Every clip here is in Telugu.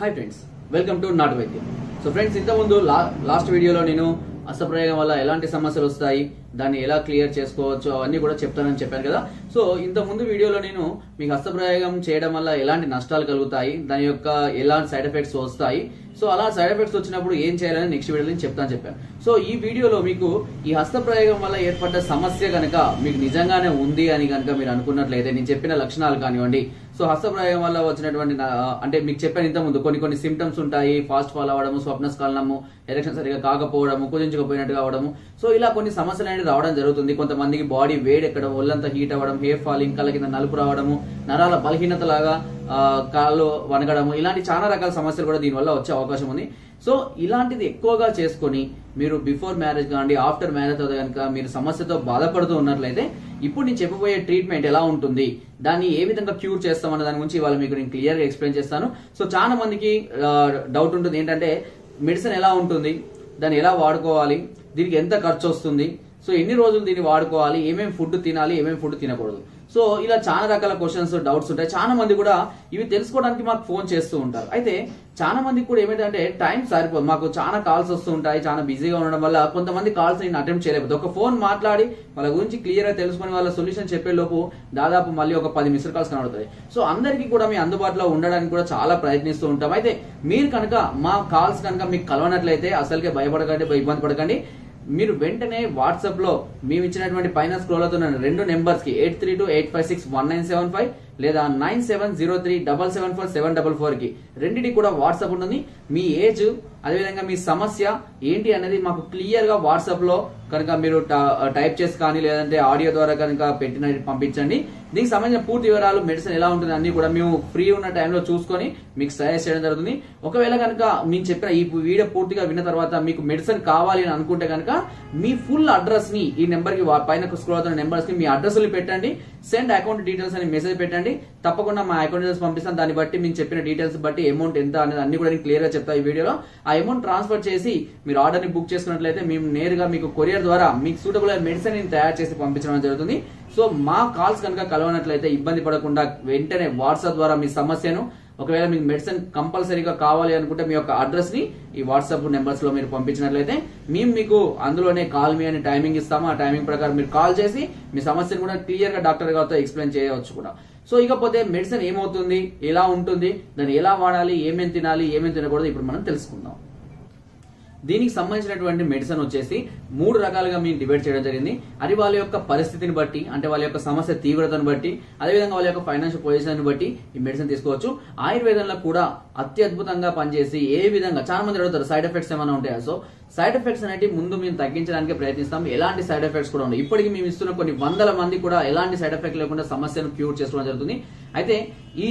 హాయ్ ఫ్రెండ్స్ వెల్కమ్ టు నాటు వైద్యం సో ఫ్రెండ్స్ ఇంతకుముందు లా లాస్ట్ వీడియోలో నేను అసప్రయోగం వల్ల ఎలాంటి సమస్యలు వస్తాయి? దాన్ని ఎలా క్లియర్ చేసుకోవచ్చు అవన్నీ కూడా చెప్తానని చెప్పాను కదా. సో ఇంతకుముందు వీడియోలో నేను మీకు హస్తప్రయోగం చేయడం వల్ల ఎలాంటి నష్టాలు కలుగుతాయి దాని యొక్క ఎలాంటి సైడ్ ఎఫెక్ట్స్ వస్తాయి. సో అలా సైడ్ ఎఫెక్ట్స్ వచ్చినప్పుడు ఏం చేయాలని నెక్స్ట్ వీడియోలో నేను చెప్తాను చెప్పాను. సో ఈ వీడియోలో మీకు ఈ హస్తప్రయోగం వల్ల ఏర్పడ్డ సమస్య కనుక మీకు నిజంగానే ఉంది అని కనుక మీరు అనుకున్నట్లయితే నేను చెప్పిన లక్షణాలు కానివ్వండి. సో హస్తప్రయోగం వల్ల వచ్చినటువంటి అంటే మీకు చెప్పాను ఇంతకుముందు కొన్ని కొన్ని సిమ్టమ్స్ ఉంటాయి. ఫాస్ట్ ఫాల్ అవ్వడము స్వప్నస్ఖలనము ఎలక్షన్ సరిగా కాకపోవడము కుదించకపోయినట్టు కావడము సో ఇలా కొన్ని సమస్యలు అనేది రావడం జరుగుతుంది. కొంతమందికి బాడీ వేడెక్కడం ఒళ్ళంతా హీట్ అవ్వడం హెయిర్ ఫాలింగ్ కళ్ళ కింద నలుపు రావడము నరాల బలహీనత లాగా కాళ్ళు వనగడము ఇలాంటి చాలా రకాల సమస్యలు కూడా దీనివల్ల వచ్చే అవకాశం ఉంది. సో ఇలాంటిది ఎక్కువగా చేసుకొని మీరు బిఫోర్ మ్యారేజ్ కానివ్వండి ఆఫ్టర్ మ్యారేజ్ అయితే కనుక మీరు సమస్యతో బాధపడుతూ ఉన్నట్లయితే ఇప్పుడు నేను చెప్పబోయే ట్రీట్మెంట్ ఎలా ఉంటుంది దాన్ని ఏ విధంగా క్యూర్ చేస్తామన్న దాని గురించి ఇవాళ మీకు నేను క్లియర్గా ఎక్స్ప్లెయిన్ చేస్తాను. సో చాలా మందికి డౌట్ ఉంటుంది ఏంటంటే మెడిసిన్ ఎలా ఉంటుంది దాన్ని ఎలా వాడుకోవాలి దీనికి ఎంత ఖర్చు వస్తుంది సో ఎన్ని రోజులు దీన్ని వాడుకోవాలి? ఏమేమి ఫుడ్ తినాలి? ఏమేమి ఫుడ్ తినకూడదు? సో ఇలా చాలా రకాల క్వశ్చన్స్ డౌట్స్ ఉంటాయి. చాలా మంది కూడా ఇవి తెలుసుకోవడానికి మాకు ఫోన్ చేస్తూ ఉంటారు. అయితే చాలా మందికి కూడా ఏమిటంటే టైం సరిపోదు. మాకు చాలా కాల్స్ వస్తూ ఉంటాయి. చాలా బిజీగా ఉండడం వల్ల కొంతమంది కాల్స్ నేను అటెంప్ట్ చేయలేకపోతే ఒక ఫోన్ మాట్లాడి వాళ్ళ గురించి క్లియర్గా తెలుసుకుని వాళ్ళ సొల్యూషన్ చెప్పే లోపు దాదాపు మళ్ళీ ఒక పది మిస్డ్ కాల్స్ కనబడుతాయి. సో అందరికీ కూడా మీ అందుబాటులో ఉండడానికి కూడా చాలా ప్రయత్నిస్తూ ఉంటాం. అయితే మీరు కనుక మా కాల్స్ కనుక మీకు కలవనట్లయితే అసలుకే భయపడకండి ఇబ్బంది పడకండి. మీరు వెంటనే వాట్సాప్లో మేము ఇచ్చినటువంటి పైన స్క్రోల్ అవుతున్న రెండు నెంబర్స్కి eight three two eight five six one nine seven five లేదా nine seven zero three double seven four seven double ఫోర్కి రెండింటికి కూడా వాట్సాప్ ఉంటుంది. మీ ఏజ్ అదేవిధంగా మీ సమస్య ఏంటి అనేది మాకు క్లియర్గా వాట్సాప్లో కనుక మీరు టైప్ చేసి కానీ లేదంటే ఆడియో ద్వారా కనుక పెట్టిన పంపించండి. దీనికి సంబంధించిన పూర్తి వివరాలు మెడిసిన్ ఎలా ఉంటుంది అన్ని కూడా మేము ఫ్రీ ఉన్న టైంలో చూసుకొని మీకు సజెస్ట్ చేయడం జరుగుతుంది. ఒకవేళ కనుక మేము చెప్పిన ఈ వీడియో పూర్తిగా విన్న తర్వాత మీకు మెడిసిన్ కావాలి అని అనుకుంటే కనుక మీ ఫుల్ అడ్రస్ని ఈ నెంబర్కి పైన స్క్రోల్ అవుతున్న నెంబర్స్కి మీ అడ్రస్ పెట్టండి. సెండ్ అకౌంట్ డీటెయిల్స్ అని మెసేజ్ పెట్టండి. తప్పకుండా మా అకౌంట్ డీటెయిల్స్ పంపిస్తాను దాన్ని బట్టి మేము చెప్పిన డీటెయిల్స్ బట్టి అమౌంట్ ఎంత అనేది అన్ని కూడా నేను క్లియర్గా చెప్తా ఈ వీడియోలో. ఆ అమౌంట్ ట్రాన్స్ఫర్ చేసి మీరు ఆర్డర్ని బుక్ చేసుకున్నట్లయితే మేము నేరుగా మీకు కొరియర్ ద్వారా మీకు సూటబుల్ అయిన మెడిసిన్ని తయారు చేసి పంపించడం జరుగుతుంది. సో మా కాల్స్ కనుక కలవనట్లయితే ఇబ్బంది పడకుండా వెంటనే వాట్సాప్ ద్వారా మీ సమస్యను ఒకవేళ మీకు మెడిసిన్ కంపల్సరీగా కావాలి అనుకుంటే మీ యొక్క అడ్రస్ని ఈ వాట్సాప్ నెంబర్స్లో మీరు పంపించినట్లయితే మేము మీకు అందులోనే కాల్ మీ అనే టైమింగ్ ఇస్తాము. ఆ టైమింగ్ ప్రకారం మీరు కాల్ చేసి మీ సమస్యను కూడా క్లియర్గా డాక్టర్ గారితో ఎక్స్ప్లెయిన్ చేయవచ్చు కూడా. సో ఇకపోతే మెడిసిన్ ఏమవుతుంది? ఎలా ఉంటుంది? దాన్ని ఎలా వాడాలి? ఏమేమి తినాలి? ఏమేమి తినకూడదు? ఇప్పుడు మనం తెలుసుకుందాం. దీనికి సంబంధించినటువంటి మెడిసిన్ వచ్చేసి మూడు రకాలుగా మేము డివైడ్ చేయడం జరిగింది. అది వాళ్ళ యొక్క పరిస్థితిని బట్టి అంటే వాళ్ళ యొక్క సమస్య తీవ్రతను బట్టి అదేవిధంగా వాళ్ళ యొక్క ఫైనాన్షియల్ పొజిషన్ బట్టి ఈ మెడిసిన్ తీసుకోవచ్చు. ఆయుర్వేదంలో కూడా అత్యద్భుతంగా పనిచేసి ఏ విధంగా చాలా మంది అడుగుతారు సైడ్ ఎఫెక్ట్స్ ఏమైనా ఉంటాయా? సో సైడ్ ఎఫెక్ట్స్ అనేవి ముందు మేము తగ్గించడానికి ప్రయత్నిస్తాం. ఎలాంటి సైడ్ ఎఫెక్ట్స్ కూడా ఉన్నాయి ఇప్పటికి మేము ఇస్తున్న కొన్ని వందల మంది కూడా ఎలాంటి సైడ్ ఎఫెక్ట్ లేకుండా సమస్యను క్యూర్ చేసుకోవడం జరుగుతుంది. అయితే ఈ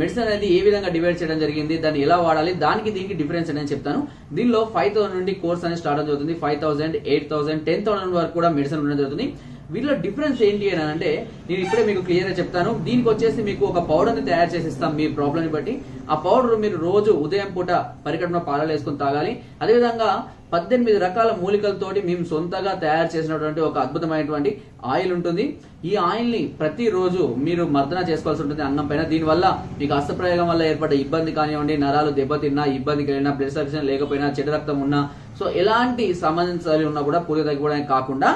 మెడిసిన్ అనేది ఏ విధంగా డివైడ్ చేయడం జరిగింది దాన్ని ఎలా వాడాలి దానికి దీనికి డిఫరెన్స్ అనేది చెప్తాను. దీనిలో ఫైవ్ థౌసండ్ నుండి కోర్స్ అనేది స్టార్ట్ అవుతుంది. Five thousand eight thousand ten thousand వరకు కూడా మెడిసిన్ ఉండడం జరుగుతుంది. వీటిలో డిఫరెన్స్ ఏంటి అని అంటే నేను ఇప్పుడే మీకు క్లియర్గా చెప్తాను. దీనికి వచ్చేసి మీకు ఒక పౌడర్ని తయారు చేసి ఇస్తాం మీ ప్రాబ్లమ్ని బట్టి. ఆ పౌడర్ మీరు రోజు ఉదయం పూట పరికటన పాలలు వేసుకుని తాగాలి. అదేవిధంగా పద్దెనిమిది రకాల మూలికలతోటి మేము సొంతగా తయారు చేసినటువంటి ఒక అద్భుతమైనటువంటి ఆయిల్ ఉంటుంది. ఈ ఆయిల్ని ప్రతిరోజు మీరు మర్దన చేసుకోవాల్సి ఉంటుంది అన్నం పైన. దీనివల్ల మీకు హస్తప్రయోగం వల్ల ఏర్పడ్డ ఇబ్బంది కానివ్వండి నరాలు దెబ్బతిన్నా ఇబ్బంది కలిగినా బ్లడ్ సర్క్యులేషన్ లేకపోయినా చెడు రక్తం ఉన్నా. సో ఎలాంటి సమస్యలు ఉన్నా కూడా పూర్తి తగ్గిపోవడానికి కాకుండా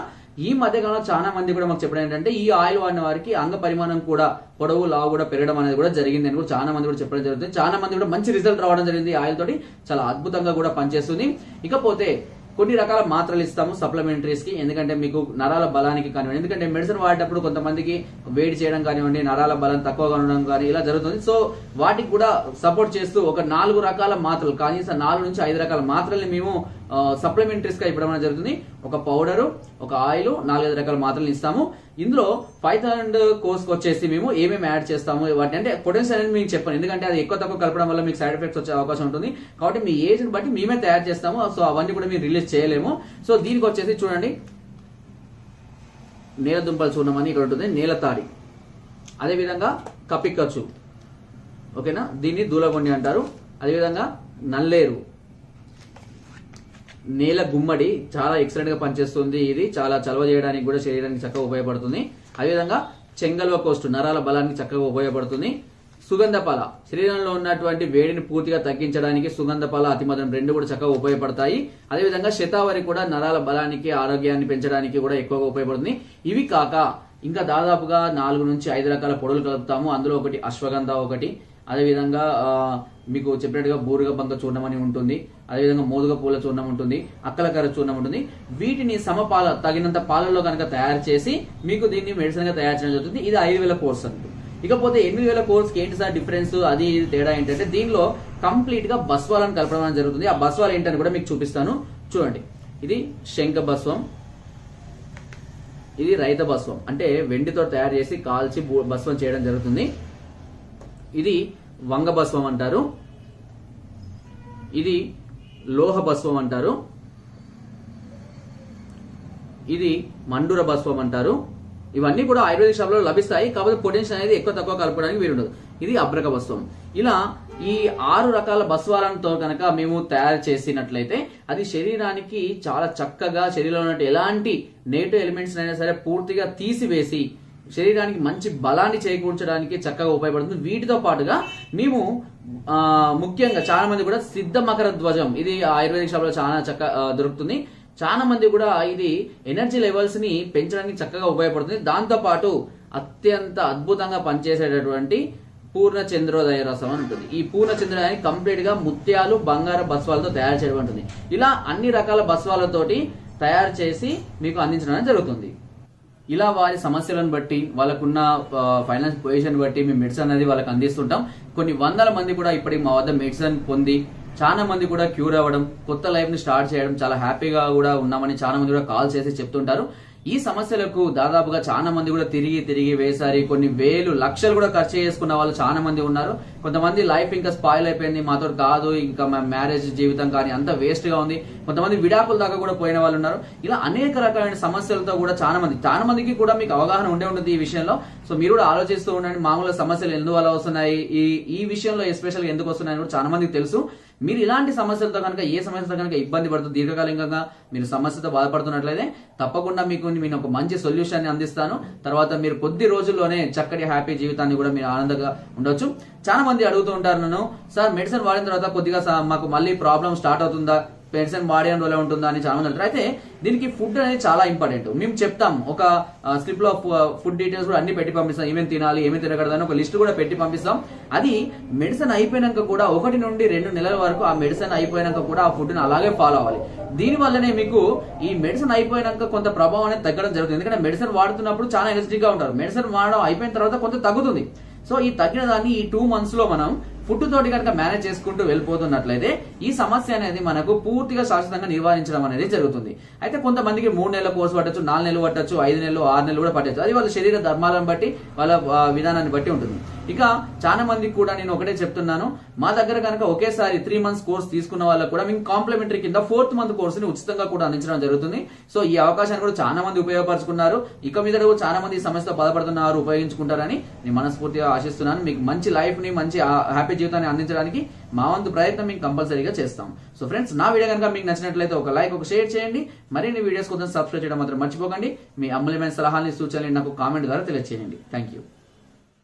ఈ మధ్యకాలంలో చాలా మంది కూడా మాకు చెప్పడం ఏంటంటే ఈ ఆయిల్ వాడిన వారికి అంగ పరిమాణం కూడా పొడవు లావు కూడా పెరగడం అనేది కూడా జరిగింది అని కూడా చాలా మంది కూడా చెప్పడం జరుగుతుంది. చాలా మంది కూడా మంచి రిజల్ట్ రావడం జరిగింది ఈ ఆయిల్ తోటి. చాలా అద్భుతంగా కూడా పనిచేస్తుంది. ఇకపోతే కొన్ని రకాల మాత్రలు ఇస్తాము సప్లిమెంటరీస్కి. ఎందుకంటే మీకు నరాల బలానికి కానివ్వండి ఎందుకంటే మెడిసిన్ వాడేటప్పుడు కొంతమందికి వేడి చేయడం కానివ్వండి నరాల బలం తక్కువగా ఉండడం కానీ ఇలా జరుగుతుంది. సో వాటికి కూడా సపోర్ట్ చేస్తూ ఒక నాలుగు రకాల మాత్రలు కనీసం నాలుగు నుంచి ఐదు రకాల మాత్రల్ని మేము సప్లిమెంటరీస్గా ఇవ్వడం అనేది జరుగుతుంది. ఒక పౌడర్ ఒక ఆయిల్ నాలుగైదు రకాల మాత్రలు ఇస్తాము. ఇందులో ఫైవ్ థౌసండ్ కోర్స్ వచ్చేసి మేము ఏమేమి యాడ్ చేస్తాము వాటి అంటే పొటెన్షియల్ అనేది మీకు చెప్పాను. ఎందుకంటే అది ఎక్కువ తక్కువ కలపడం వల్ల మీకు సైడ్ ఎఫెక్ట్స్ వచ్చే అవకాశం ఉంటుంది. కాబట్టి మీ ఏజ్ని బట్టి మేమే తయారు చేస్తాము. సో అవన్నీ కూడా మీరు రిలీజ్ చేయలేము. సో దీనికి వచ్చేసి చూడండి. నేల దుంపలు చూడడం అని ఇక్కడ ఉంటుంది. నేల తాడి. అదేవిధంగా కపిక్కచ్చు ఓకేనా? దీన్ని దూలగొండి అంటారు. అదేవిధంగా నల్లేరు. నేల గుమ్మడి చాలా ఎక్సలెంట్గా పనిచేస్తుంది. ఇది చాలా చలవ చేయడానికి కూడా శరీరానికి చక్కగా ఉపయోగపడుతుంది. అదేవిధంగా చెంగల్వ కోస్ట్ నరాల బలానికి చక్కగా ఉపయోగపడుతుంది. సుగంధపాల శరీరంలో ఉన్నటువంటి వేడిని పూర్తిగా తగ్గించడానికి సుగంధపాల అతిమధురం రెండు కూడా చక్కగా ఉపయోగపడతాయి. అదేవిధంగా శతావరి కూడా నరాల బలానికి ఆరోగ్యాన్ని పెంచడానికి కూడా ఎక్కువగా ఉపయోగపడుతుంది. ఇవి కాక ఇంకా దాదాపుగా నాలుగు నుంచి ఐదు రకాల పొడులు కలుపుతాము. అందులో ఒకటి అశ్వగంధ ఒకటి అదేవిధంగా మీకు చెప్పినట్టుగా బూరుగ బంక చూర్ణం అని ఉంటుంది. అదేవిధంగా మోదుగ పూల చూర్ణం ఉంటుంది. అక్కలకర చూర్ణం ఉంటుంది. వీటిని సమపాల తగినంత పాలల్లో కనుక తయారు చేసి మీకు దీన్ని మెడిసిన్గా తయారు చేయడం జరుగుతుంది. ఇది ఐదు వేల కోర్స్ అంటుంది ఇకపోతే ఎనిమిది వేల కోర్స్కి ఏంటి సార్ డిఫరెన్స్? అది ఇది తేడా ఏంటంటే దీనిలో కంప్లీట్గా బస్వాలను కలపడం జరుగుతుంది. ఆ బస్వాలు ఏంటని కూడా మీకు చూపిస్తాను. చూడండి. ఇది శంఖ బస్వం. ఇది రైత బస్వం. అంటే వెండితో తయారు చేసి కాల్చి బస్వం చేయడం జరుగుతుంది. ఇది వంగభస్వం అంటారు. ఇది లోహభస్వం అంటారు. ఇది మండూర భస్వం అంటారు. ఇవన్నీ కూడా ఆయుర్వేదిక్ షాప్లో లభిస్తాయి. కాబట్టి పొటెన్షియల్ అనేది ఎక్కువ తక్కువ కలపడానికి వీలుండదు ఇది అబ్రక భస్వం ఇలా ఈ ఆరు రకాల భస్వాలతో కనుక మేము తయారు చేసినట్లయితే అది శరీరానికి చాలా చక్కగా శరీరంలో ఉన్నట్టు ఎలాంటి నేటివ్ ఎలిమెంట్స్ అయినా సరే పూర్తిగా తీసివేసి శరీరానికి మంచి బలాన్ని చేకూర్చడానికి చక్కగా ఉపయోగపడుతుంది. వీటితో పాటుగా మేము ముఖ్యంగా చాలా మంది కూడా సిద్ధ మకర ధ్వజం ఇది ఆయుర్వేదిక్ షాప్లో చాలా చక్క దొరుకుతుంది. చాలా మంది కూడా ఇది ఎనర్జీ లెవెల్స్ని పెంచడానికి చక్కగా ఉపయోగపడుతుంది. దాంతో పాటు అత్యంత అద్భుతంగా పనిచేసేటటువంటి పూర్ణ చంద్రోదయ రసం అని ఉంటుంది. ఈ పూర్ణ చంద్రోదయాన్ని కంప్లీట్గా ముత్యాలు బంగారు బస్వాలతో తయారు చేయడం ఉంటుంది ఇలా అన్ని రకాల బస్వాలతోటి తయారు చేసి మీకు అందించడం అనేది జరుగుతుంది. ఇలా వారి సమస్యలను బట్టి వాళ్ళకున్న ఫైనాన్స్ పొజిషన్ బట్టి మేము మెడిసిన్ అనేది వాళ్ళకి అందిస్తుంటాం. కొన్ని వందల మంది కూడా ఇప్పటికి మా వద్ద మెడిసిన్ పొంది చాలా మంది కూడా క్యూర్ అవ్వడం కొత్త లైఫ్ని స్టార్ట్ చేయడం చాలా హ్యాపీగా కూడా ఉన్నామని చాలా మంది కూడా కాల్ చేసి చెప్తుంటారు. ఈ సమస్యలకు దాదాపుగా చాలా మంది కూడా తిరిగి తిరిగి వేసారి కొన్ని వేలు లక్షలు కూడా ఖర్చు చేసుకున్న వాళ్ళు చాలా మంది ఉన్నారు. కొంతమంది లైఫ్ ఇంకా స్పాయిల్ అయిపోయింది మాతో కాదు ఇంకా మా మ్యారేజ్ జీవితం కానీ అంత వేస్ట్గా ఉంది. కొంతమంది విడాకుల దాకా కూడా పోయిన వాళ్ళు ఉన్నారు. ఇలా అనేక రకమైన సమస్యలతో కూడా చాలా మంది చాలా మందికి కూడా మీకు అవగాహన ఉండే ఉంటుంది ఈ విషయంలో. సో మీరు కూడా ఆలోచిస్తూ ఉండండి మామూలు సమస్యలు ఎందువల్ల వస్తున్నాయి? ఈ ఈ విషయంలో ఎస్పెషల్ ఎందుకు వస్తున్నాయని కూడా చాలా మందికి తెలుసు. మీరు ఇలాంటి సమస్యలతో కనుక ఏ సమస్యతో కనుక ఇబ్బంది పడుతూ దీర్ఘకాలికంగా మీరు సమస్యతో బాధపడుతున్నట్లయితే తప్పకుండా మీకు నేను ఒక మంచి సొల్యూషన్ అందిస్తాను. తర్వాత మీరు కొద్ది రోజుల్లోనే చక్కటి హ్యాపీ జీవితాన్ని కూడా మీరు ఆనందంగా ఉండొచ్చు. చాలా మంది అడుగుతూ ఉంటారు నన్ను సార్ మెడిసిన్ వాడిన తర్వాత కొద్దిగా మాకు మళ్ళీ ప్రాబ్లం స్టార్ట్ అవుతుందా? మెడిసిన్ వాడిన రోజులే ఉంటుందా అని చాలా మంది అంటారు. అయితే దీనికి ఫుడ్ అనేది చాలా ఇంపార్టెంట్ మేము చెప్తాం. ఒక స్లిప్లో ఫుడ్ డీటెయిల్స్ కూడా అన్ని పెట్టి పంపిస్తాం. ఏమేమి తినాలి ఏమేమి తినకూడదు అని ఒక లిస్ట్ కూడా పెట్టి పంపిస్తాం. అది మెడిసిన్ అయిపోయినాక కూడా ఒకటి నుండి రెండు నెలల వరకు ఆ మెడిసిన్ అయిపోయినాక కూడా ఆ ఫుడ్ని అలాగే ఫాలో అవ్వాలి. దీని వల్లనే మీకు ఈ మెడిసిన్ అయిపోయినాక కొంత ప్రభావం అనేది తగ్గడం జరుగుతుంది. ఎందుకంటే మెడిసిన్ వాడుతున్నప్పుడు చాలా ఎనర్జెటిక్ ఉంటారు. మెడిసిన్ వాడడం అయిపోయిన తర్వాత కొంత తగ్గుతుంది. సో ఈ తగ్గిన దాన్ని ఈ టూ మంత్స్లో మనం ఫుడ్ తోటి కనుక మేనేజ్ చేసుకుంటూ వెళ్ళిపోతున్నట్లయితే ఈ సమస్య అనేది మనకు పూర్తిగా శాశ్వతంగా నివారించడం అనేది జరుగుతుంది. అయితే కొంతమందికి మూడు నెలల కోర్సు పట్టచ్చు నాలుగు నెలలు పట్టచ్చు ఐదు నెలలు ఆరు నెలలు కూడా పట్టచ్చు. అది వాళ్ళ శరీర ధర్మాలను బట్టి వాళ్ళ విధానాన్ని బట్టి ఉంటుంది. ఇక చాలా మందికి కూడా నేను ఒకటే చెప్తున్నాను. మా దగ్గర కనుక ఒకేసారి త్రీ మంత్స్ కోర్స్ తీసుకున్న వాళ్ళకు కూడా మేము కాంప్లిమెంటరీ కింద ఫోర్త్ మంత్ కోర్సుని ఉచితంగా కూడా అందించడం జరుగుతుంది. సో ఈ అవకాశాన్ని కూడా చాలా మంది ఉపయోగపరుచుకున్నారు. ఇక మీద కూడా చాలా మంది ఈ సమస్యతో బాధపడుతున్నారు ఉపయోగించుకుంటారని నేను మనస్ఫూర్తిగా ఆశిస్తున్నాను. మీకు మంచి లైఫ్ని మంచి హ్యాపీ జీవితాన్ని అందించడానికి మా వంతు ప్రయత్నం మీకు కంపల్సరీగా చేస్తాం. సో ఫ్రెండ్స్ నా వీడియో కనుక మీకు నచ్చినట్లయితే ఒక లైక్ ఒక షేర్ చేయండి. మరిన్ని వీడియోస్ కోసం సబ్స్క్రైబ్ చేయడం మాత్రం మర్చిపోకండి. మీ అమూల్యమైన సలహాలని సూచనలు నాకు కామెంట్ ద్వారా తెలియజేయండి థ్యాంక్ యూ